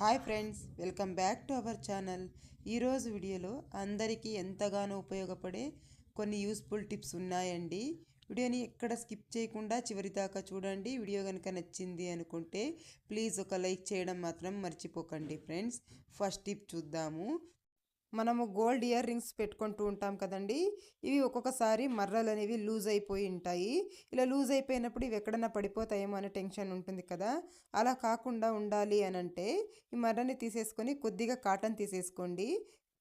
Hi friends welcome back to our channel. ఈరోజు వీడియోలో అందరికీ ఎంతగానో ఉపయోగపడే కొన్ని యూస్ఫుల్ టిప్స్ ఉన్నాయండి. వీడియోని ఎక్కడ స్కిప్ చేయకుండా చివరి దాకా చూడండి. వీడియో కనుక నచ్చింది అనుకుంటే ప్లీజ్ ఒక లైక్ చేయడం మాత్రం మర్చిపోకండి ఫ్రెండ్స్. ఫస్ట్ టిప్ చూద్దాము. మనము గోల్డ్ ఇయర్ రింగ్స్ పెట్టుకుంటూ ఉంటాం కదండి. ఇవి ఒక్కొక్కసారి మర్రలు అనేవి లూజ్ అయిపోయి ఉంటాయి. ఇలా లూజ్ అయిపోయినప్పుడు ఇవి ఎక్కడన్నా పడిపోతాయేమో అనే టెన్షన్ ఉంటుంది కదా. అలా కాకుండా ఉండాలి అని అంటే ఈ మర్రని తీసేసుకొని కొద్దిగా కాటన్ తీసేసుకోండి.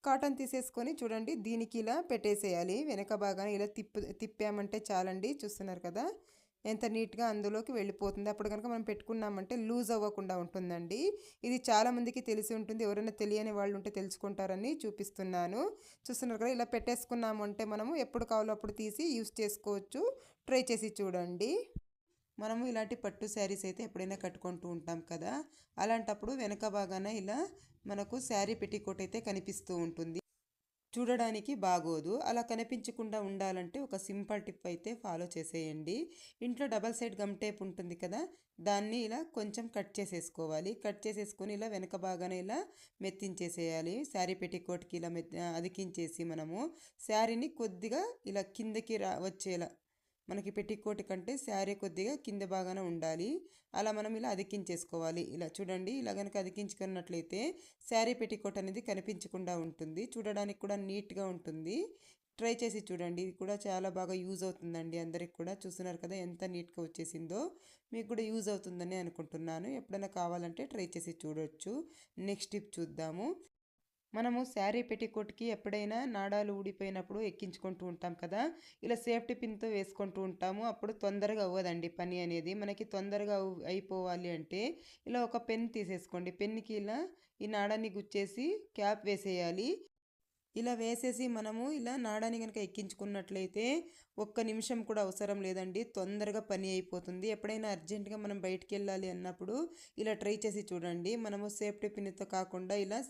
కాటన్ తీసేసుకొని చూడండి దీనికి ఇలా పెట్టేసేయాలి. వెనక భాగాన్ని ఇలా తిప్పు తిప్పామంటే చాలండి. చూస్తున్నారు కదా. ఎంత నీట్గా అందులోకి వెళ్ళిపోతుంది. అప్పుడు కనుక మనం పెట్టుకున్నామంటే లూజ్ అవ్వకుండా ఉంటుందండి. ఇది చాలామందికి తెలిసి ఉంటుంది. ఎవరైనా తెలియని వాళ్ళు ఉంటే తెలుసుకుంటారని చూపిస్తున్నాను. చూస్తున్నారు కదా ఇలా పెట్టేసుకున్నాము అంటే మనము ఎప్పుడు కావాలో అప్పుడు తీసి యూస్ చేసుకోవచ్చు. ట్రై చేసి చూడండి. మనము ఇలాంటి పట్టు శారీస్ అయితే ఎప్పుడైనా కట్టుకుంటూ ఉంటాం కదా అలాంటప్పుడు వెనక బాగాన ఇలా మనకు శారీ పెట్టికోట్ అయితే కనిపిస్తూ ఉంటుంది. చూడడానికి బాగోదు. అలా కనిపించకుండా ఉండాలంటే ఒక సింపుల్ టిప్ అయితే ఫాలో చేసేయండి. ఇంట్లో డబల్ సైడ్ గమ్ టేప్ ఉంటుంది కదా దాన్ని ఇలా కొంచెం కట్ చేసేసుకోవాలి. కట్ చేసేసుకొని ఇలా వెనక బాగానే ఇలా మెత్తించేసేయాలి. శారీ పెట్టికోట్కి ఇలా మెత్ అదికించేసి మనము శారీని కొద్దిగా ఇలా కిందకి రా వచ్చేలా మనకి పెట్టికోట్ కంటే శారీ కొద్దిగా కింద బాగానే ఉండాలి. అలా మనం ఇలా అదికించేసుకోవాలి ఇలా చూడండి ఇలా కనుక అదికించుకున్నట్లయితే శారీ పెట్టికోట్ అనేది కనిపించకుండా ఉంటుంది. చూడడానికి కూడా నీట్గా ఉంటుంది. ట్రై చేసి చూడండి. ఇది కూడా చాలా బాగా యూజ్ అవుతుందండి. అందరికి కూడా చూస్తున్నారు కదా ఎంత నీట్గా వచ్చేసిందో. మీకు కూడా యూజ్ అవుతుందని అనుకుంటున్నాను. ఎప్పుడైనా కావాలంటే ట్రై చేసి చూడొచ్చు. నెక్స్ట్ టిప్ చూద్దాము. మనము శారీ పెట్టికోట్కి ఎప్పుడైనా నాడాలు ఊడిపోయినప్పుడు ఎక్కించుకుంటూ ఉంటాం కదా. ఇలా సేఫ్టీ పిన్తో వేసుకుంటూ ఉంటాము. అప్పుడు తొందరగా అవ్వదండి పని అనేది. మనకి తొందరగా అయిపోవాలి అంటే ఇలా ఒక పెన్ తీసేసుకోండి. పెన్కి ఇలా ఈ నాడాన్ని గుచ్చేసి క్యాప్ వేసేయాలి. ఇలా వేసేసి మనము ఇలా నాడాన్ని కనుక ఎక్కించుకున్నట్లయితే ఒక్క నిమిషం కూడా అవసరం లేదండి. తొందరగా పని అయిపోతుంది. ఎప్పుడైనా అర్జెంటుగా మనం బయటికి వెళ్ళాలి అన్నప్పుడు ఇలా ట్రై చేసి చూడండి. మనము సేఫ్టీ పిన్తో కాకుండా ఇలా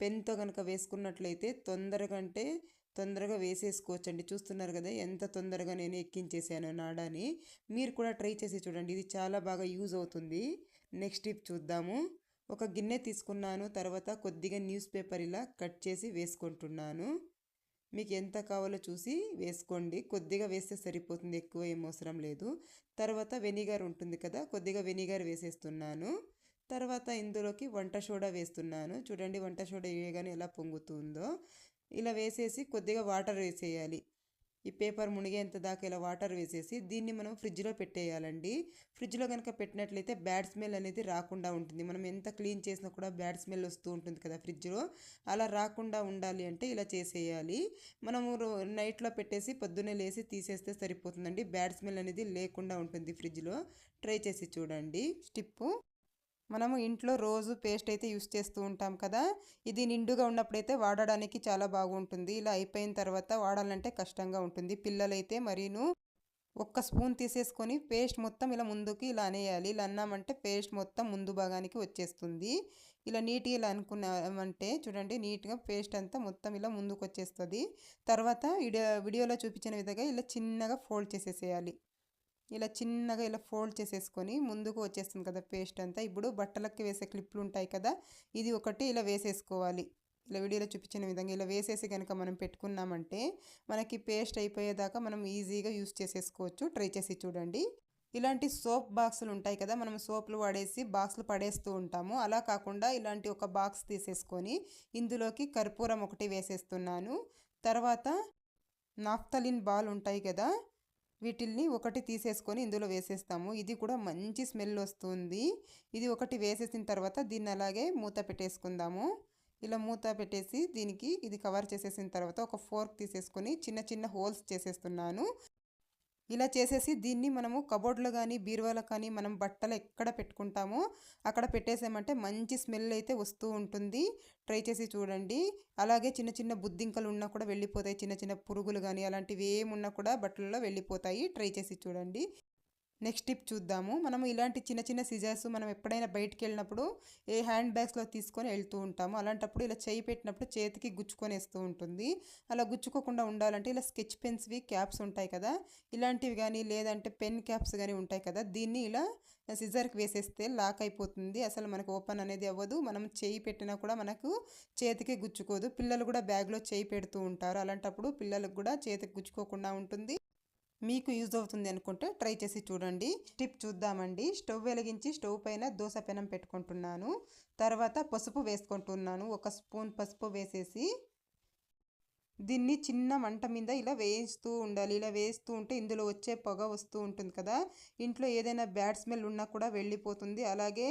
పెన్తో కనుక వేసుకున్నట్లయితే తొందరగా అంటే తొందరగా వేసేసుకోవచ్చండి. చూస్తున్నారు కదా ఎంత తొందరగా నేను ఎక్కించేసాను నాడాని. మీరు కూడా ట్రై చేసి చూడండి. ఇది చాలా బాగా యూజ్ అవుతుంది. నెక్స్ట్ టిప్ చూద్దాము. ఒక గిన్నె తీసుకున్నాను తర్వాత కొద్దిగా న్యూస్ పేపర్ ఇలా కట్ చేసి వేసుకుంటున్నాను. మీకు ఎంత కావాలో చూసి వేసుకోండి. కొద్దిగా వేస్తే సరిపోతుంది ఎక్కువ ఏం అవసరం లేదు. తర్వాత వెనిగర్ ఉంటుంది కదా కొద్దిగా వెనిగర్ వేసేస్తున్నాను. తర్వాత ఇందులోకి వంట సోడా వేస్తున్నాను. చూడండి వంట సోడా వేయగానే ఎలా పొంగుతుందో. ఇలా వేసేసి కొద్దిగా వాటర్ వేసేయాలి. ఈ పేపర్ మునిగేంత దాకా ఇలా వాటర్ వేసేసి దీన్ని మనం ఫ్రిడ్జ్లో పెట్టేయాలండి. ఫ్రిడ్జ్లో కనుక పెట్టినట్లయితే బ్యాడ్ స్మెల్ అనేది రాకుండా ఉంటుంది. మనం ఎంత క్లీన్ చేసినా కూడా బ్యాడ్ స్మెల్ వస్తూ ఉంటుంది కదా ఫ్రిడ్జ్లో. అలా రాకుండా ఉండాలి అంటే ఇలా చేసేయాలి. మనము నైట్లో పెట్టేసి పొద్దున్నే లేసి తీసేస్తే సరిపోతుందండి. బ్యాడ్ స్మెల్ అనేది లేకుండా ఉంటుంది ఫ్రిడ్జ్లో. ట్రై చేసి చూడండి. స్టిప్పు. మనము ఇంట్లో రోజు పేస్ట్ అయితే యూస్ చేస్తూ ఉంటాం కదా. ఇది నిండుగా ఉన్నప్పుడైతే వాడడానికి చాలా బాగుంటుంది. ఇలా అయిపోయిన తర్వాత వాడాలంటే కష్టంగా ఉంటుంది. పిల్లలైతే మరీను ఒక్క స్పూన్ తీసేసుకొని పేస్ట్ మొత్తం ఇలా ముందుకి ఇలా అనేయాలి. ఇలా అన్నామంటే పేస్ట్ మొత్తం ముందు భాగానికి వచ్చేస్తుంది. ఇలా నీట్గా ఇలా అనుకున్నామంటే చూడండి నీట్గా పేస్ట్ అంతా మొత్తం ఇలా ముందుకు వచ్చేస్తుంది తర్వాత వీడియో వీడియోలో చూపించిన విధంగా ఇలా చిన్నగా ఫోల్డ్ చేసేసేయాలి. ఇలా చిన్నగా ఇలా ఫోల్డ్ చేసేసుకొని ముందుకు వచ్చేస్తుంది కదా పేస్ట్ అంతా. ఇప్పుడు బట్టలకి వేసే క్లిప్లు ఉంటాయి కదా ఇది ఒకటి ఇలా వేసేసుకోవాలి. ఇలా వీడియోలో చూపించిన విధంగా ఇలా వేసేసి కనుక మనం పెట్టుకున్నామంటే మనకి పేస్ట్ అయిపోయేదాకా మనం ఈజీగా యూస్ చేసేసుకోవచ్చు. ట్రై చేసి చూడండి. ఇలాంటి సోప్ బాక్సులు ఉంటాయి కదా మనం సోపులు వాడేసి బాక్సులు పడేస్తూ ఉంటాము. అలా కాకుండా ఇలాంటి ఒక బాక్స్ తీసేసుకొని ఇందులోకి కర్పూరం ఒకటి వేసేస్తున్నాను. తర్వాత నాఫ్తలిన్ బాల్ ఉంటాయి కదా వీటిల్ని ఒకటి తీసేసుకొని ఇందులో వేసేస్తాము. ఇది కూడా మంచి స్మెల్ వస్తుంది. ఇది ఒకటి వేసేసిన తర్వాత దీన్ని అలాగే మూత పెట్టేసుకుందాము. ఇలా మూత పెట్టేసి దీనికి ఇది కవర్ చేసేసిన తర్వాత ఒక ఫోర్క్ తీసేసుకొని చిన్న చిన్న హోల్స్ చేసేస్తున్నాను. ఇలా చేసేసి దీన్ని మనము కబోర్డ్లో కానీ బీరువాలో కానీ మనం బట్టలు ఎక్కడ పెట్టుకుంటామో అక్కడ పెట్టేసామంటే మంచి స్మెల్ అయితే వస్తూ ఉంటుంది. ట్రై చేసి చూడండి. అలాగే చిన్న చిన్న బుద్ధింకలు ఉన్నా కూడా వెళ్ళిపోతాయి. చిన్న చిన్న పురుగులు కానీ అలాంటివి ఏమున్నా కూడా బట్టలలో వెళ్ళిపోతాయి. ట్రై చేసి చూడండి. నెక్స్ట్ టిప్ చూద్దాము. మనం ఇలాంటి చిన్న చిన్న సిజర్స్ మనం ఎప్పుడైనా బయటికి వెళ్ళినప్పుడు ఏ హ్యాండ్ బ్యాగ్స్లో తీసుకొని వెళ్తూ ఉంటాము. అలాంటప్పుడు ఇలా చేయి పెట్టినప్పుడు చేతికి గుచ్చుకొని వేస్తూ ఉంటుంది. అలా గుచ్చుకోకుండా ఉండాలంటే ఇలా స్కెచ్ పెన్స్వి క్యాప్స్ ఉంటాయి కదా. ఇలాంటివి కానీ లేదంటే పెన్ క్యాప్స్ కానీ ఉంటాయి కదా. దీన్ని ఇలా సిజర్కి వేసేస్తే లాక్ అయిపోతుంది. అసలు మనకు ఓపెన్ అనేది అవ్వదు. మనం చేయి పెట్టినా కూడా మనకు చేతికి గుచ్చుకోదు. పిల్లలు కూడా బ్యాగ్లో చేయి పెడుతూ ఉంటారు. అలాంటప్పుడు పిల్లలకు కూడా చేతికి గుచ్చుకోకుండా ఉంటుంది. మీకు యూజ్ అవుతుంది అనుకుంటే ట్రై చేసి చూడండి. టిప్ చూద్దామండి. స్టవ్ వెలిగించి స్టవ్ పైన దోశ పెనం పెట్టుకుంటున్నాను. తర్వాత పసుపు వేసుకుంటున్నాను. ఒక స్పూన్ పసుపు వేసేసి దీన్ని చిన్న మంట మీద ఇలా వేస్తూ ఉండాలి. ఇలా వేస్తూ ఉంటే ఇందులో వచ్చే పొగ వస్తూ ఉంటుంది కదా. ఇంట్లో ఏదైనా బ్యాడ్ స్మెల్ ఉన్నా కూడా వెళ్ళిపోతుంది. అలాగే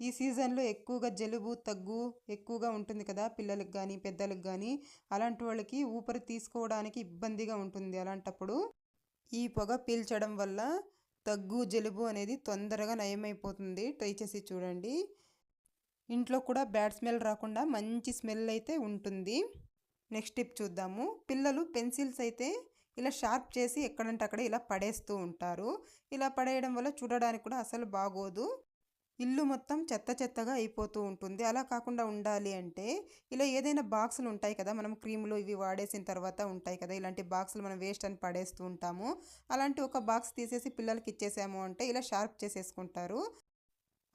ఈ సీజన్లో ఎక్కువగా జలుబు తగ్గు ఎక్కువగా ఉంటుంది కదా పిల్లలకు కానీ పెద్దలకు కానీ అలాంటి వాళ్ళకి ఊపిరి తీసుకోవడానికి ఇబ్బందిగా ఉంటుంది అలాంటప్పుడు. ఈ పొగ పీల్చడం వల్ల దగ్గు జలుబు అనేది తొందరగా నయమైపోతుంది. ట్రై చేసి చూడండి. ఇంట్లో కూడా బ్యాడ్ స్మెల్ రాకుండా మంచి స్మెల్ అయితే ఉంటుంది. నెక్స్ట్ టిప్ చూద్దాము. పిల్లలు పెన్సిల్స్ అయితే ఇలా షార్ప్ చేసి ఎక్కడంటే అక్కడ ఇలా పడేస్తూ ఉంటారు. ఇలా పడేయడం వల్ల చూడడానికి కూడా అసలు బాగోదు. ఇల్లు మొత్తం చెత్త చెత్తగా అయిపోతూ ఉంటుంది. అలా కాకుండా ఉండాలి అంటే ఇలా ఏదైనా బాక్సులు ఉంటాయి కదా మనం క్రీములు ఇవి వాడేసిన తర్వాత ఉంటాయి కదా ఇలాంటి బాక్సులు మనం వేస్ట్ అని పడేస్తూ ఉంటాము. అలాంటి ఒక బాక్స్ తీసేసి పిల్లలకి ఇచ్చేసాము అంటే ఇలా షార్ప్ చేసేసుకుంటారు.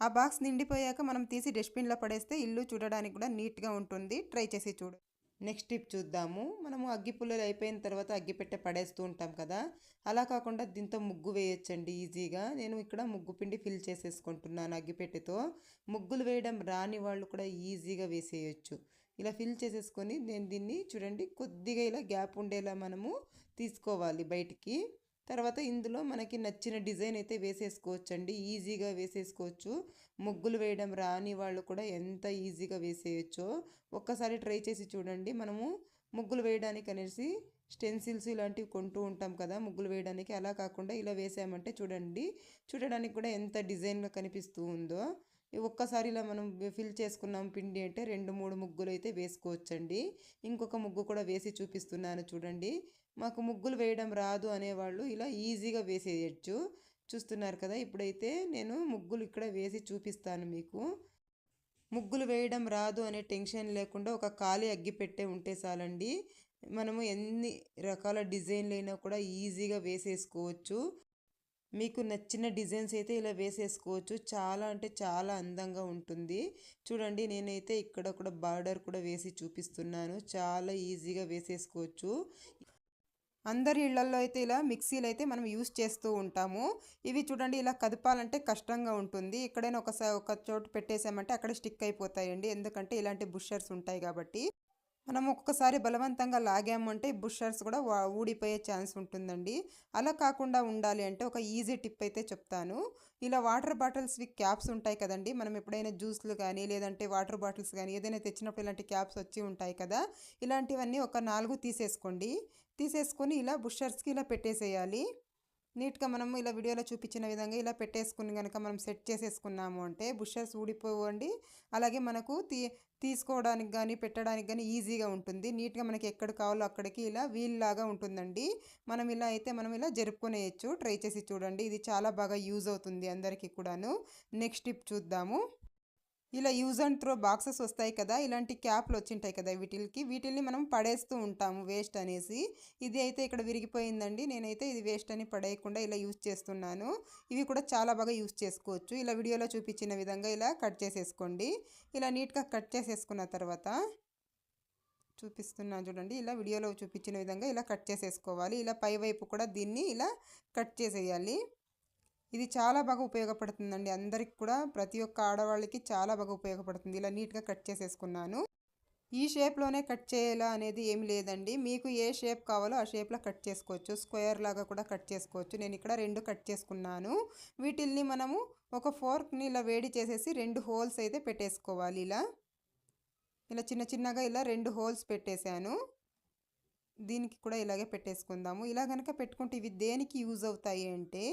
ఆ బాక్స్ నిండిపోయాక మనం తీసి డస్ట్బిన్లో పడేస్తే ఇల్లు చూడడానికి కూడా నీట్గా ఉంటుంది. ట్రై చేసి చూడు. నెక్స్ట్ టిప్ చూద్దాము. మనము అగ్గి పుల్లలు అయిపోయిన తర్వాత అగ్గిపెట్టె పడేస్తూ ఉంటాం కదా. అలా కాకుండా దీంతో ముగ్గు వేయొచ్చండి ఈజీగా. నేను ఇక్కడ ముగ్గు పిండి ఫిల్ చేసేసుకుంటున్నాను అగ్గిపెట్టెతో ముగ్గులు వేయడం రాని వాళ్ళు కూడా ఈజీగా వేసేయచ్చు. ఇలా ఫిల్ చేసేసుకొని నేను దీన్ని చూడండి కొద్దిగా ఇలా గ్యాప్ ఉండేలా మనము తీసుకోవాలి బయటికి. తర్వాత ఇందులో మనకి నచ్చిన డిజైన్ అయితే వేసేసుకోవచ్చు అండి ఈజీగా వేసేసుకోవచ్చు. ముగ్గులు వేయడం రాని వాళ్ళు కూడా ఎంత ఈజీగా వేసేయచ్చో ఒక్కసారి ట్రై చేసి చూడండి. మనము ముగ్గులు వేయడానికి అనేసి స్టెన్సిల్స్ ఇలాంటివి కొంటూ ఉంటాం కదా ముగ్గులు వేయడానికి. అలా కాకుండా ఇలా వేసామంటే చూడండి చూడడానికి కూడా ఎంత డిజైన్గా కనిపిస్తూ ఉందో. ఒక్కసారి ఇలా మనం ఫిల్ చేసుకున్నాం పిండి అంటే రెండు మూడు ముగ్గులు అయితే వేసుకోవచ్చండి. ఇంకొక ముగ్గు కూడా వేసి చూపిస్తున్నాను చూడండి. మాకు ముగ్గులు వేయడం రాదు అనేవాళ్ళు ఇలా ఈజీగా వేసేయచ్చు చూస్తున్నారు కదా ఇప్పుడైతే నేను ముగ్గులు ఇక్కడ వేసి చూపిస్తాను మీకు. ముగ్గులు వేయడం రాదు అనే టెన్షన్ లేకుండా ఒక ఖాళీ అగ్గి పెట్టే ఉంటే చాలండి. మనము ఎన్ని రకాల డిజైన్లు అయినా కూడా ఈజీగా వేసేసుకోవచ్చు. మీకు నచ్చిన డిజైన్స్ అయితే ఇలా వేసేసుకోవచ్చు. చాలా అంటే చాలా అందంగా ఉంటుంది. చూడండి నేనైతే ఇక్కడ కూడా బార్డర్ కూడా వేసి చూపిస్తున్నాను. చాలా ఈజీగా వేసేసుకోవచ్చు. అందరి ఇళ్ళలో అయితే ఇలా మిక్సీలు అయితే మనం యూస్ చేస్తూ ఉంటాము. ఇవి చూడండి ఇలా కదపాలంటే కష్టంగా ఉంటుంది. ఎక్కడైనా ఒకసారి ఒక చోటు పెట్టేసామంటే అక్కడ స్టిక్ అయిపోతాయండి. ఎందుకంటే ఇలాంటి బుషర్స్ ఉంటాయి కాబట్టి. మనం ఒక్కొక్కసారి బలవంతంగా లాగామంటే బుషర్స్ కూడా ఊడిపోయే ఛాన్స్ ఉంటుందండి. అలా కాకుండా ఉండాలి అంటే ఒక ఈజీ టిప్ అయితే చెప్తాను. ఇలా వాటర్ బాటిల్స్వి క్యాప్స్ ఉంటాయి కదండి. మనం ఎప్పుడైనా జ్యూస్లు కానీ లేదంటే వాటర్ బాటిల్స్ కానీ ఏదైనా తెచ్చినప్పుడు ఇలాంటి క్యాప్స్ వచ్చి ఉంటాయి కదా. ఇలాంటివన్నీ ఒక నాలుగు తీసేసుకోండి. తీసేసుకొని ఇలా బుషర్స్కి ఇలా పెట్టేసేయాలి. నీట్గా మనము ఇలా వీడియోలో చూపించిన విధంగా ఇలా పెట్టేసుకుని కనుక మనం సెట్ చేసేసుకున్నాము అంటే బుషర్స్ ఊడిపోవండి. అలాగే మనకు తీ తీసుకోవడానికి కానీ పెట్టడానికి కానీ ఈజీగా ఉంటుంది. నీట్గా మనకి ఎక్కడ కావాలో అక్కడికి ఇలా వీల్ లాగా ఉంటుందండి. మనం ఇలా అయితే మనం ఇలా జరుపుకునేయచ్చు. ట్రై చేసి చూడండి. ఇది చాలా బాగా యూజ్ అవుతుంది అందరికీ కూడాను. నెక్స్ట్ టిప్ చూద్దాము. ఇలా యూజ్ అండ్ త్రో బాక్సెస్ వస్తాయి కదా ఇలాంటి క్యాప్లు వచ్చింటాయి కదా వీటికి వీటిల్ని మనం పడేస్తూ ఉంటాము వేస్ట్ అనేసి. ఇది అయితే ఇక్కడ విరిగిపోయిందండి. నేనైతే ఇది వేస్ట్ అని పడేయకుండా ఇలా యూజ్ చేస్తున్నాను. ఇవి కూడా చాలా బాగా యూజ్ చేసుకోవచ్చు. ఇలా వీడియోలో చూపించిన విధంగా ఇలా కట్ చేసేసుకోండి. ఇలా నీట్గా కట్ చేసేసుకున్న తర్వాత చూపిస్తున్నాను చూడండి. ఇలా వీడియోలో చూపించిన విధంగా ఇలా కట్ చేసేసుకోవాలి. ఇలా పైవైపు కూడా దీన్ని ఇలా కట్ చేసేయాలి. ఇది చాలా బాగా ఉపయోగపడుతుందండి. అందరికి కూడా ప్రతి ఒక్క ఆడవాళ్ళకి చాలా బాగా ఉపయోగపడుతుంది. ఇలా నీట్గా కట్ చేసేసుకున్నాను. ఈ షేప్లోనే కట్ చేయాలా అనేది ఏమి లేదండి. మీకు ఏ షేప్ కావాలో ఆ షేప్లో కట్ చేసుకోవచ్చు. స్క్వేర్ లాగా కూడా కట్ చేసుకోవచ్చు. నేను ఇక్కడ రెండు కట్ చేసుకున్నాను. వీటిల్ని మనము ఒక ఫోర్క్ని ఇలా వేడి చేసేసి రెండు హోల్స్ అయితే పెట్టేసుకోవాలి. ఇలా ఇలా చిన్న చిన్నగా ఇలా రెండు హోల్స్ పెట్టేశాను. దీనికి కూడా ఇలాగే పెట్టేసుకుందాము. ఇలా కనుక పెట్టుకుంటే ఇవి దేనికి యూజ్ అవుతాయి అంటే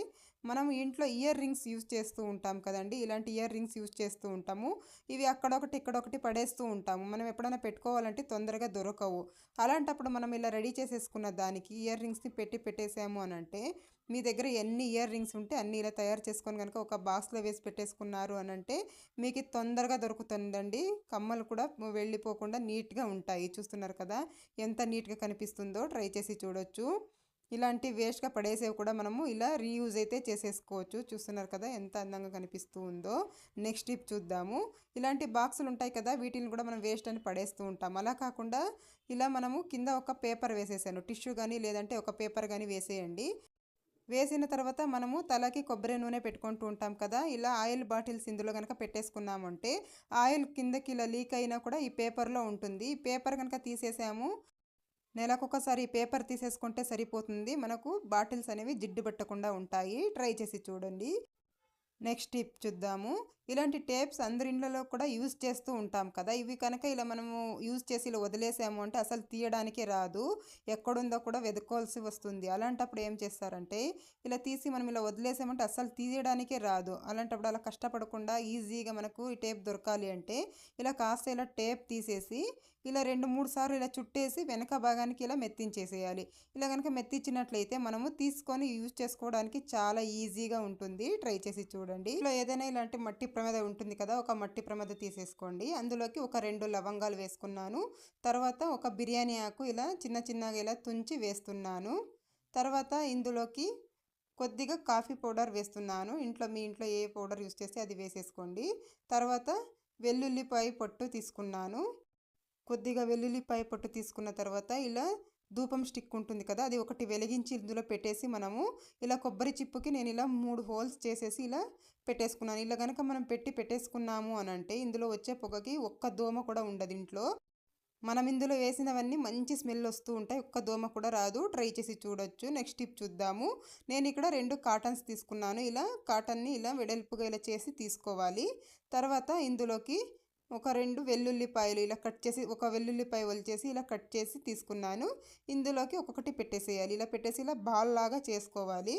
మనం ఇంట్లో ఇయర్ రింగ్స్ యూజ్ చేస్తూ ఉంటాం కదండి. ఇలాంటి ఇయర్ రింగ్స్ యూజ్ చేస్తూ ఉంటాము. ఇవి అక్కడొకటి ఇక్కడొకటి పడేస్తూ ఉంటాము. మనం ఎప్పుడైనా పెట్టుకోవాలంటే తొందరగా దొరకవు. అలాంటప్పుడు మనం ఇలా రెడీ చేసేసుకున్న దానికి ఇయర్ రింగ్స్ని పెట్టి పెట్టేసాము అని అంటే మీ దగ్గర ఎన్ని ఇయర్ రింగ్స్ ఉంటే అన్ని ఇలా తయారు చేసుకొని కనుక ఒక బాక్స్లో వేసి పెట్టేసుకున్నారు అని అంటే మీకు తొందరగా దొరుకుతుందండి. కమ్మలు కూడా వెళ్ళిపోకుండా నీట్గా ఉంటాయి. చూస్తున్నారు కదా ఎంత నీట్గా కనిపిస్తుందో ట్రై చేసి చూడొచ్చు. ఇలాంటి వేస్ట్గా పడేసేవి కూడా మనము ఇలా రీయూజ్ అయితే చేసేసుకోవచ్చు. చూస్తున్నారు కదా ఎంత అందంగా కనిపిస్తూ ఉందో నెక్స్ట్ టిప్ చూద్దాము. ఇలాంటి బాక్సులు ఉంటాయి కదా వీటిని కూడా మనం వేస్ట్ అని పడేస్తూ ఉంటాం. అలా కాకుండా ఇలా మనము కింద ఒక పేపర్ వేసేసాను. టిష్యూ కానీ లేదంటే ఒక పేపర్ కానీ వేసేయండి. వేసిన తర్వాత మనము తలకి కొబ్బరి నూనె పెట్టుకుంటూ ఉంటాం కదా ఇలా ఆయిల్ బాటిల్స్ ఇందులో కనుక పెట్టేసుకున్నామంటే ఆయిల్ కిందకి ఇలా లీక్ అయినా కూడా ఈ పేపర్లో ఉంటుంది. ఈ పేపర్ కనుక తీసేసాము నెలకొకసారి ఈ పేపర్ తీసేసుకుంటే సరిపోతుంది. మనకు బాటిల్స్ అనేవి జిడ్డు పట్టకుండా ఉంటాయి. ట్రై చేసి చూడండి. నెక్స్ట్ టిప్ చూద్దాము. ఇలాంటి టేప్స్ అందరి ఇళ్ళలో కూడా యూజ్ చేస్తూ ఉంటాం కదా. ఇవి కనుక ఇలా మనము యూజ్ చేసి ఇలా వదిలేసాము అంటే అసలు తీయడానికే రాదు. ఎక్కడుందో కూడా వెతుక్కోవాల్సి వస్తుంది. అలాంటప్పుడు ఏం చేస్తారంటే ఇలా తీసి మనం ఇలా వదిలేసామంటే అసలు తీయడానికే రాదు. అలాంటప్పుడు అలా కష్టపడకుండా ఈజీగా మనకు ఈ టేప్ దొరకాలి అంటే ఇలా కాస్త ఇలా టేప్ తీసేసి ఇలా రెండు మూడు సార్లు ఇలా చుట్టేసి వెనక భాగానికి ఇలా మెత్తించేసేయాలి. ఇలా కనుక మెత్తించినట్లయితే మనము తీసుకొని యూజ్ చేసుకోవడానికి చాలా ఈజీగా ఉంటుంది. ట్రై చేసి చూడండి. ఇలా ఏదైనా ఇలాంటి మట్టి ప్రమేద ఉంటుంది కదా ఒక మట్టి ప్రమేద తీసేసుకోండి. అందులోకి ఒక రెండు లవంగాలు వేసుకున్నాను. తర్వాత ఒక బిర్యానీ ఆకు ఇలా చిన్న చిన్నగా ఇలా తుంచి వేస్తున్నాను. తర్వాత ఇందులోకి కొద్దిగా కాఫీ పౌడర్ వేస్తున్నాను. ఇంట్లో మీ ఇంట్లో ఏ పౌడర్ యూస్ చేస్తే అది వేసేసుకోండి. తర్వాత వెల్లుల్లిపాయ పొట్టు తీసుకున్నాను. కొద్దిగా వెల్లుల్లిపాయ పొట్టు తీసుకున్న తర్వాత ఇలా ధూపం స్టిక్ ఉంటుంది కదా అది ఒకటి వెలిగించి ఇందులో పెట్టేసి మనము ఇలా కొబ్బరి చిప్పుకి నేను ఇలా మూడు హోల్స్ చేసేసి ఇలా పెట్టేసుకున్నాను. ఇలా కనుక మనం పెట్టి పెట్టేసుకున్నాము అని అంటే ఇందులో వచ్చే పొగకి ఒక్క దోమ కూడా ఉండదు ఇంట్లో. మనం ఇందులో వేసినవన్నీ మంచి స్మెల్ వస్తూ ఉంటాయి ఒక్క దోమ కూడా రాదు. ట్రై చేసి చూడొచ్చు. నెక్స్ట్ టిప్ చూద్దాము. నేను ఇక్కడ రెండు కాటన్స్ తీసుకున్నాను. ఇలా కాటన్ని ఇలా వెడల్పుగా ఇలా చేసి తీసుకోవాలి. తర్వాత ఇందులోకి ఒక రెండు వెల్లుల్లిపాయలు ఇలా కట్ చేసి ఒక వెల్లుల్లిపాయ వలిచేసి ఇలా కట్ చేసి తీసుకున్నాను. ఇందులోకి ఒక్కొక్కటి పెట్టేసేయాలి. ఇలా పెట్టేసి ఇలా బాల్ లాగా చేసుకోవాలి.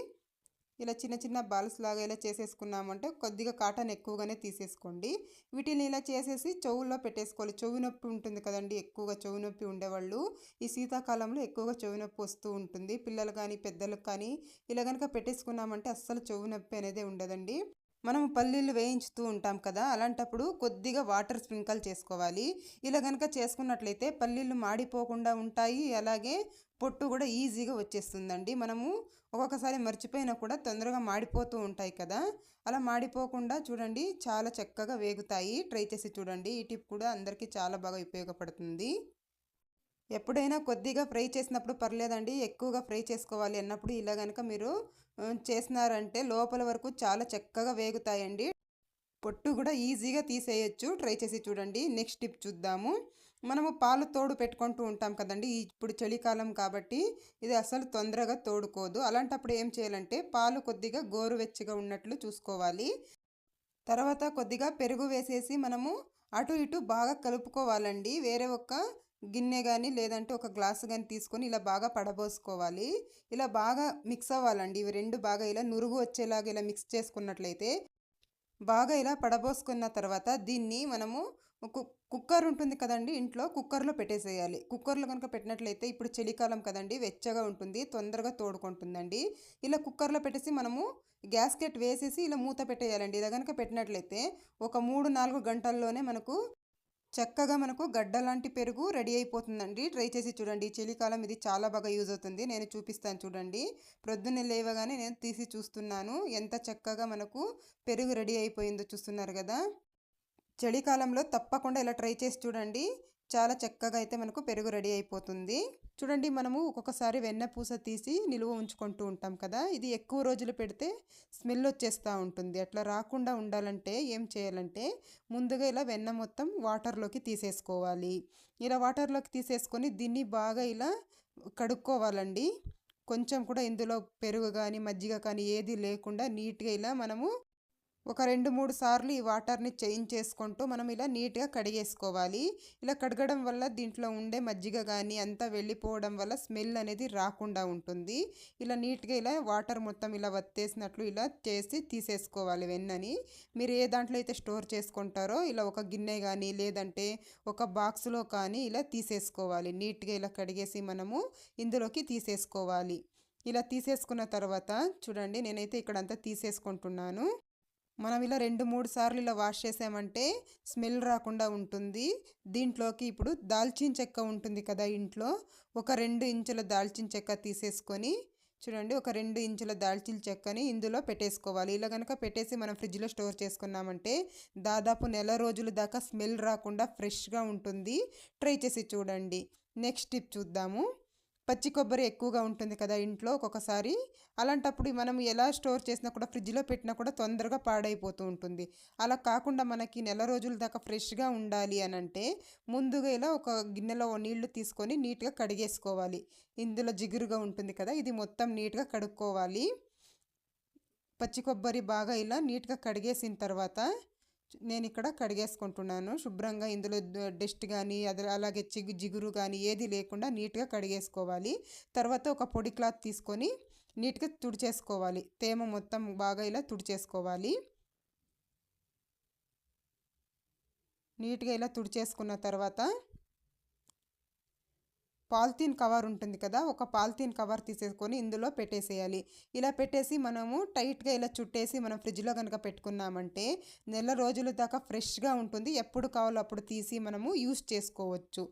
ఇలా చిన్న చిన్న బాల్స్ లాగా ఇలా చేసేసుకున్నామంటే కొద్దిగా కాటన్ ఎక్కువగానే తీసేసుకోండి. వీటిని ఇలా చేసేసి చెవుల్లో పెట్టేసుకోవాలి. చెవి నొప్పి ఉంటుంది కదండి ఎక్కువగా చెవి నొప్పి ఉండేవాళ్ళు. ఈ శీతాకాలంలో ఎక్కువగా చెవి నొప్పి వస్తూ ఉంటుంది. పిల్లలు కానీ పెద్దలకు కానీ ఇలా కనుక పెట్టేసుకున్నామంటే అస్సలు చెవి నొప్పి అనేది ఉండదండి. మనం పల్లీలు వేయించుతూ ఉంటాం కదా అలాంటప్పుడు కొద్దిగా వాటర్ స్ప్రింకల్ చేసుకోవాలి. ఇలా కనుక చేసుకున్నట్లయితే పల్లీలు మాడిపోకుండా ఉంటాయి అలాగే పొట్టు కూడా ఈజీగా వచ్చేస్తుందండి. మనము ఒక్కొక్కసారి మర్చిపోయినా కూడా తొందరగా మాడిపోతూ ఉంటాయి కదా అలా మాడిపోకుండా చూడండి చాలా చక్కగా వేగుతాయి. ట్రై చేసి చూడండి ఈ టిప్ కూడా అందరికీ చాలా బాగా ఉపయోగపడుతుంది. ఎప్పుడైనా కొద్దిగా ఫ్రై చేసినప్పుడు పర్లేదండి ఎక్కువగా ఫ్రై చేసుకోవాలి అన్నప్పుడు ఇలా కనుక మీరు చేసినారంటే లోపల వరకు చాలా చక్కగా వేగుతాయండి. పొట్టు కూడా ఈజీగా తీసేయచ్చు. ట్రై చేసి చూడండి. నెక్స్ట్ టిప్ చూద్దాము. మనము పాలు తోడు పెట్టుకుంటూ ఉంటాం కదండి. ఇప్పుడు చలికాలం కాబట్టి ఇది అసలు తొందరగా తోడుకోదు. అలాంటప్పుడు ఏం చేయాలంటే పాలు కొద్దిగా గోరువెచ్చగా ఉన్నట్లు చూసుకోవాలి. తర్వాత కొద్దిగా పెరుగు వేసేసి మనము అటు ఇటు బాగా కలుపుకోవాలండి. వేరే ఒక గిన్నె కానీ లేదంటే ఒక గ్లాస్ కానీ తీసుకొని ఇలా బాగా పడబోసుకోవాలి. ఇలా బాగా మిక్స్ అవ్వాలండి. ఇవి రెండు బాగా ఇలా నురుగు వచ్చేలాగా ఇలా మిక్స్ చేసుకున్నట్లయితే బాగా ఇలా పడబోసుకున్న తర్వాత దీన్ని మనము కుక్కర్ ఉంటుంది కదండి ఇంట్లో కుక్కర్లో పెట్టేసేయాలి. కుక్కర్లో కనుక పెట్టినట్లయితే ఇప్పుడు చలికాలం కదండి వెచ్చగా ఉంటుంది తొందరగా తోడుకుంటుందండి. ఇలా కుక్కర్లో పెట్టేసి మనము గ్యాస్కెట్ వేసేసి ఇలా మూత పెట్టేయాలండి. ఇలా కనుక పెట్టినట్లయితే ఒక మూడు నాలుగు గంటల్లోనే మనకు చక్కగా మనకు గడ్డ లాంటి పెరుగు రెడీ అయిపోతుందండి. ట్రై చేసి చూడండి. చలికాలం ఇది చాలా బాగా యూజ్ అవుతుంది. నేను చూపిస్తాను చూడండి. ప్రొద్దున్నే లేవగానే నేను తీసి చూస్తున్నాను. ఎంత చక్కగా మనకు పెరుగు రెడీ అయిపోయిందో చూస్తున్నారు కదా. చలికాలంలో తప్పకుండా ఇలా ట్రై చేసి చూడండి. చాలా చక్కగా అయితే మనకు పెరుగు రెడీ అయిపోతుంది. చూడండి మనము ఒక్కొక్కసారి వెన్న పూస తీసి నిలువ ఉంచుకుంటూ ఉంటాం కదా ఇది ఎక్కువ రోజులు పెడితే స్మెల్ వచ్చేస్తూ ఉంటుంది. అట్లా రాకుండా ఉండాలంటే ఏం చేయాలంటే ముందుగా ఇలా వెన్న మొత్తం వాటర్లోకి తీసేసుకోవాలి. ఇలా వాటర్లోకి తీసేసుకొని దీన్ని బాగా ఇలా కడుక్కోవాలండి. కొంచెం కూడా ఇందులో పెరుగు కానీ మజ్జిగ కానీ ఏది లేకుండా నీట్గా ఇలా మనము ఒక రెండు మూడు సార్లు ఈ వాటర్ని చేంజ్ చేసుకుంటూ మనం ఇలా నీట్గా కడిగేసుకోవాలి. ఇలా కడగడం వల్ల దీంట్లో ఉండే మజ్జిగ కానీ అంతా వెళ్ళిపోవడం వల్ల స్మెల్ అనేది రాకుండా ఉంటుంది. ఇలా నీట్గా ఇలా వాటర్ మొత్తం ఇలా వత్తేసినట్లు ఇలా చేసి తీసేసుకోవాలి వెన్నని. మీరు ఏ దాంట్లో అయితే స్టోర్ చేసుకుంటారో ఇలా ఒక గిన్నె కానీ లేదంటే ఒక బాక్స్లో కానీ ఇలా తీసేసుకోవాలి. నీట్గా ఇలా కడిగేసి మనము ఇందులోకి తీసేసుకోవాలి. ఇలా తీసేసుకున్న తర్వాత చూడండి నేనైతే ఇక్కడంతా తీసేసుకుంటున్నాను. మనం ఇలా రెండు మూడు సార్లు ఇలా వాష్ చేసామంటే స్మెల్ రాకుండా ఉంటుంది. దీంట్లోకి ఇప్పుడు దాల్చిన చెక్క ఉంటుంది కదా ఇంట్లో. ఒక రెండు ఇంచుల దాల్చిన చెక్క తీసేసుకొని చూడండి ఒక రెండు ఇంచుల దాల్చిన చెక్కని ఇందులో పెట్టేసుకోవాలి. ఇలా కనుక పెట్టేసి మనం ఫ్రిడ్జ్లో స్టోర్ చేసుకున్నామంటే దాదాపు నెల రోజుల దాకా స్మెల్ రాకుండా ఫ్రెష్గా ఉంటుంది. ట్రై చేసి చూడండి. నెక్స్ట్ టిప్ చూద్దాము. పచ్చి కొబ్బరి ఎక్కువగా ఉంటుంది కదా ఇంట్లో ఒక్కొక్కసారి. అలాంటప్పుడు మనం ఎలా స్టోర్ చేసినా కూడా ఫ్రిడ్జ్లో పెట్టినా కూడా తొందరగా పాడైపోతూ ఉంటుంది. అలా కాకుండా మనకి నెల రోజుల దాకా ఫ్రెష్గా ఉండాలి అని అంటే ముందుగా ఇలా ఒక గిన్నెలో నీళ్ళు తీసుకొని నీట్గా కడిగేసుకోవాలి. ఇందులో జిగురుగా ఉంటుంది కదా ఇది మొత్తం నీట్గా కడుక్కోవాలి. పచ్చి కొబ్బరి బాగా ఇలా నీట్గా కడిగేసిన తర్వాత నేను ఇక్కడ కడిగేసుకుంటున్నాను. శుభ్రంగా ఇందులో డస్ట్ కానీ అది అలాగే చిగు జిగురు కానీ ఏది లేకుండా నీట్గా కడిగేసుకోవాలి. తర్వాత ఒక పొడి క్లాత్ తీసుకొని నీట్గా తుడిచేసుకోవాలి. తేమ మొత్తం బాగా ఇలా తుడిచేసుకోవాలి. నీట్గా ఇలా తుడిచేసుకున్న తర్వాత పాలిథీన్ కవర్ ఉంటుంది కదా ఒక పాలిథీన్ కవర్ తీసేసుకొని ఇందులో పెట్టేసేయాలి. ఇలా పెట్టేసి మనము టైట్గా ఇలా చుట్టేసి మనం ఫ్రిడ్జ్లో కనుక పెట్టుకున్నామంటే నెల రోజుల దాకా ఫ్రెష్గా ఉంటుంది. ఎప్పుడు కావాలో అప్పుడు తీసి మనము యూస్ చేసుకోవచ్చు.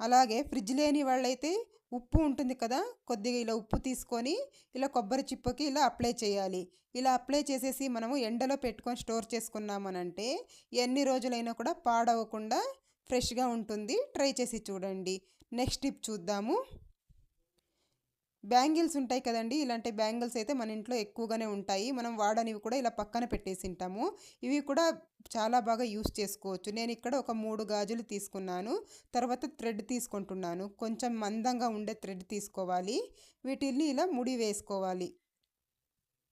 అలాగే ఫ్రిడ్జ్ లేని వాళ్ళైతే ఉప్పు ఉంటుంది కదా కొద్దిగా ఇలా ఉప్పు తీసుకొని ఇలా కొబ్బరి చిప్పకి ఇలా అప్లై చేయాలి. ఇలా అప్లై చేసేసి మనము ఎండలో పెట్టుకొని స్టోర్ చేసుకున్నామనంటే ఎన్ని రోజులైనా కూడా పాడవకుండా ఫ్రెష్గా ఉంటుంది. ట్రై చేసి చూడండి. నెక్స్ట్ టిప్ చూద్దాము. బ్యాంగిల్స్ ఉంటాయి కదండి ఇలాంటి బ్యాంగిల్స్ అయితే మన ఇంట్లో ఎక్కువగానే ఉంటాయి. మనం వాడనివి కూడా ఇలా పక్కన పెట్టేసి ఉంటాము. ఇవి కూడా చాలా బాగా యూస్ చేసుకోవచ్చు. నేను ఇక్కడ ఒక మూడు గాజులు తీసుకున్నాను. తర్వాత థ్రెడ్ తీసుకుంటున్నాను. కొంచెం మందంగా ఉండే థ్రెడ్ తీసుకోవాలి. వీటిని ఇలా ముడి వేసుకోవాలి.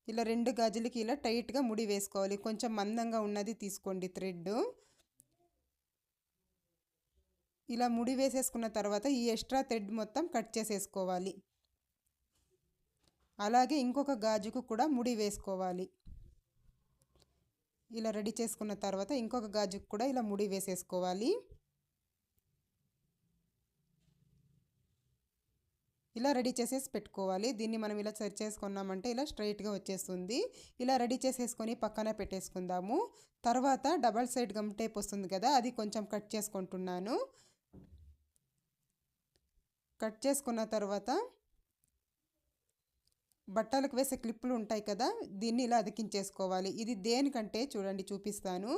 ఇలా రెండు గాజులకి ఇలా టైట్గా ముడి వేసుకోవాలి. కొంచెం మందంగా ఉన్నది తీసుకోండి థ్రెడ్ ఇలా ముడి వేసేసుకున్న తర్వాత ఈ ఎక్స్ట్రా థ్రెడ్ మొత్తం కట్ చేసేసుకోవాలి. అలాగే ఇంకొక గాజుకు కూడా ముడి వేసుకోవాలి. ఇలా రెడీ చేసుకున్న తర్వాత ఇంకొక గాజుకు కూడా ఇలా ముడి వేసేసుకోవాలి. ఇలా రెడీ చేసేసి పెట్టుకోవాలి. దీన్ని మనం ఇలా సరి చేసుకున్నామంటే ఇలా స్ట్రైట్గా వచ్చేస్తుంది. ఇలా రెడీ చేసేసుకొని పక్కన పెట్టేసుకుందాము. తర్వాత డబల్ సైడ్ గమ్ టేప్ వస్తుంది కదా అది కొంచెం కట్ చేసుకుంటున్నాను. కట్ చేసుకున్న తర్వాత బట్టలకు వేసే క్లిప్పులు ఉంటాయి కదా దీన్ని ఇలా అతికించేసుకోవాలి. ఇది దేనికంటే చూడండి చూపిస్తాను.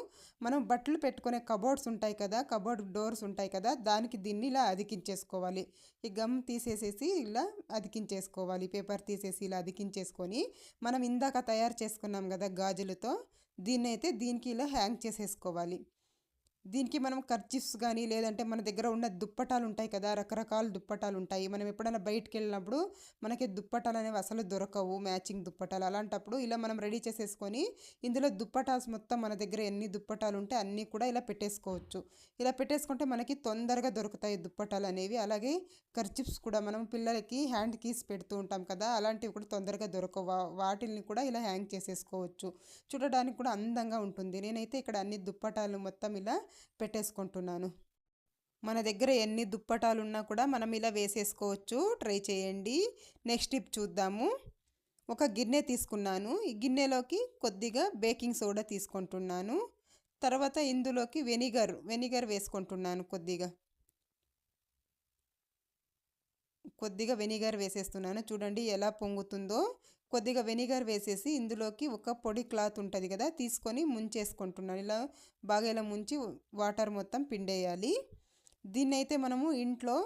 మనం బట్టలు పెట్టుకునే కబోర్డ్స్ ఉంటాయి కదా కబోర్డ్ డోర్స్ ఉంటాయి కదా దానికి దీన్ని ఇలా అతికించేసుకోవాలి. ఈ గమ్ తీసేసేసి ఇలా అతికించేసుకోవాలి. పేపర్ తీసేసి ఇలా అతికించేసుకొని మనం ఇందాక తయారు చేసుకున్నాం కదా గాజులతో దీన్ని అయితే దీనికి ఇలా హ్యాంగ్ చేసేసుకోవాలి. దీనికి మనం కర్చిప్స్ కానీ లేదంటే మన దగ్గర ఉన్న దుప్పటాలు ఉంటాయి కదా రకరకాల దుప్పటాలు ఉంటాయి. మనం ఎప్పుడైనా బయటికి వెళ్ళినప్పుడు మనకి దుప్పటాలు అనేవి అసలు దొరకవు మ్యాచింగ్ దుప్పటాలు అలాంటప్పుడు ఇలా మనం రెడీ చేసేసుకొని ఇందులో దుప్పటాస్ మొత్తం మన దగ్గర ఎన్ని దుప్పటాలు ఉంటే అన్నీ కూడా ఇలా పెట్టేసుకోవచ్చు. ఇలా పెట్టేసుకుంటే మనకి తొందరగా దొరుకుతాయి దుప్పటాలు అనేవి. అలాగే కర్చిప్స్ కూడా మనం పిల్లలకి హ్యాండ్ కీస్ పెడుతూ ఉంటాం కదా అలాంటివి కూడా తొందరగా దొరకవు. వాటిని కూడా ఇలా హ్యాంగ్ చేసేసుకోవచ్చు. చూడడానికి కూడా అందంగా ఉంటుంది. నేనైతే ఇక్కడ అన్ని దుప్పటాలు మొత్తం ఇలా పెట్టేసుకుంటున్నాను. మన దగ్గర ఎన్ని దుప్పటాలు ఉన్నా కూడా మనం ఇలా వేసేసుకోవచ్చు. ట్రై చేయండి. నెక్స్ట్ టిప్ చూద్దాము. ఒక గిన్నె తీసుకున్నాను. ఈ గిన్నెలోకి కొద్దిగా బేకింగ్ సోడా తీసుకుంటున్నాను. తర్వాత ఇందులోకి వెనిగర్ వెనిగర్ వేసుకుంటున్నాను కొద్దిగా. కొద్దిగా వెనిగర్ వేసేస్తున్నాను. చూడండి ఎలా పొంగుతుందో. కొద్దిగా వెనిగర్ వేసేసి ఇందులోకి ఒక పొడి క్లాత్ ఉంటుంది కదా తీసుకొని ముంచేసుకుంటున్నాను. ఇలా బాగా ఇలా ముంచి వాటర్ మొత్తం పిండేయాలి. దీన్నైతే మనము ఇంట్లో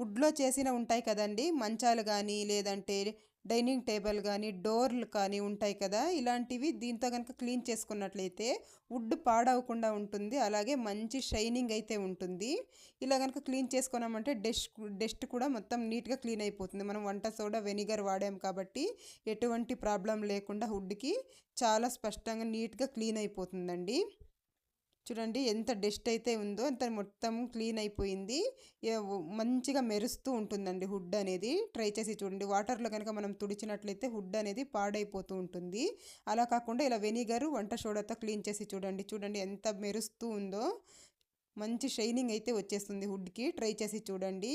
వుడ్లో చేసిన ఉంటాయి కదండి. మంచాలు కానీ లేదంటే డైనింగ్ టేబుల్ కానీ డోర్లు కానీ ఉంటాయి కదా. ఇలాంటివి దీంతో కనుక క్లీన్ చేసుకున్నట్లయితే వుడ్ పాడవకుండా ఉంటుంది. అలాగే మంచి షైనింగ్ అయితే ఉంటుంది. ఇలా కనుక క్లీన్ చేసుకున్నామంటే డస్ట్ డస్ట్ కూడా మొత్తం నీట్గా క్లీన్ అయిపోతుంది. మనం వంట సోడా వెనిగర్ వాడాం కాబట్టి ఎటువంటి ప్రాబ్లం లేకుండా వుడ్కి చాలా స్పష్టంగా నీట్గా క్లీన్ అయిపోతుందండి. చూడండి ఎంత డస్ట్ అయితే ఉందో అంత మొత్తం క్లీన్ అయిపోయింది. మంచిగా మెరుస్తూ ఉంటుందండి హుడ్ అనేది. ట్రై చేసి చూడండి. వాటర్లో కనుక మనం తుడిచినట్లయితే హుడ్ అనేది పాడైపోతూ ఉంటుంది. అలా కాకుండా ఇలా వెనిగర్ వంట సోడాతో క్లీన్ చేసి చూడండి. చూడండి ఎంత మెరుస్తూ ఉందో. మంచి షైనింగ్ అయితే వచ్చేస్తుంది హుడ్కి. ట్రై చేసి చూడండి.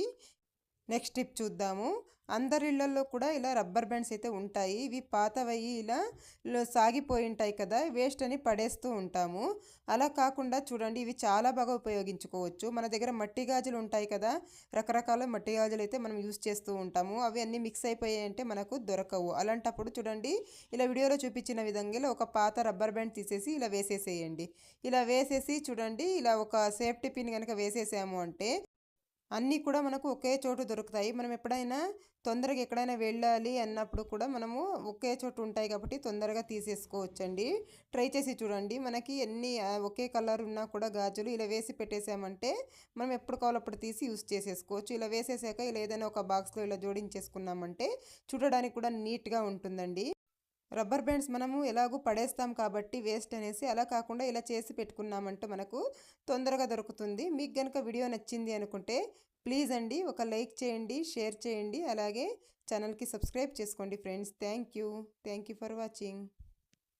నెక్స్ట్ టిప్ చూద్దాము. అందరి ఇళ్ళలో కూడా ఇలా రబ్బర్ బ్యాండ్స్ అయితే ఉంటాయి. ఇవి పాతవయ్యి ఇలా సాగిపోయి ఉంటాయి కదా వేస్ట్ అని పడేస్తూ ఉంటాము. అలా కాకుండా చూడండి ఇవి చాలా బాగా ఉపయోగించుకోవచ్చు. మన దగ్గర మట్టి గాజులు ఉంటాయి కదా రకరకాల మట్టి గాజులు అయితే మనం యూస్ చేస్తూ ఉంటాము. అవి అన్నీ మిక్స్ అయిపోయాయి అంటే మనకు దొరకవు. అలాంటప్పుడు చూడండి ఇలా వీడియోలో చూపించిన విధంగా ఇలా ఒక పాత రబ్బర్ బ్యాండ్ తీసేసి ఇలా వేసేసేయండి. ఇలా వేసేసి చూడండి ఇలా ఒక సేఫ్టీ పిన్ కనుక వేసేసాము అంటే అన్నీ కూడా మనకు ఒకే చోటు దొరుకుతాయి. మనం ఎప్పుడైనా తొందరగా ఎక్కడైనా వెళ్ళాలి అన్నప్పుడు కూడా మనము ఒకే చోటు ఉంటాయి కాబట్టి తొందరగా తీసేసుకోవచ్చండి. ట్రై చేసి చూడండి. మనకి ఎన్ని ఒకే కలర్ ఉన్నా కూడా గాజులు ఇలా వేసి పెట్టేసామంటే మనం ఎప్పుడు కావాలో అప్పుడు తీసి యూస్ చేసేసుకోవచ్చు. ఇలా వేసేసాక ఇలా ఏదైనా ఒక బాక్స్లో ఇలా జోడించేసుకున్నామంటే చూడడానికి కూడా నీట్గా ఉంటుందండి. రబ్బర్ బ్యాండ్స్ మనము ఎలాగూ పడేస్తాం కాబట్టి వేస్ట్ అనేసి అలా కాకుండా ఇలా చేసి పెట్టుకున్నామంటే మనకు తొందరగా దొరుకుతుంది. మీకు కనుక వీడియో నచ్చింది అనుకుంటే ప్లీజ్ అండి ఒక లైక్ చేయండి షేర్ చేయండి. అలాగే ఛానల్కి సబ్స్క్రైబ్ చేసుకోండి friends. Thank you. Thank you for watching.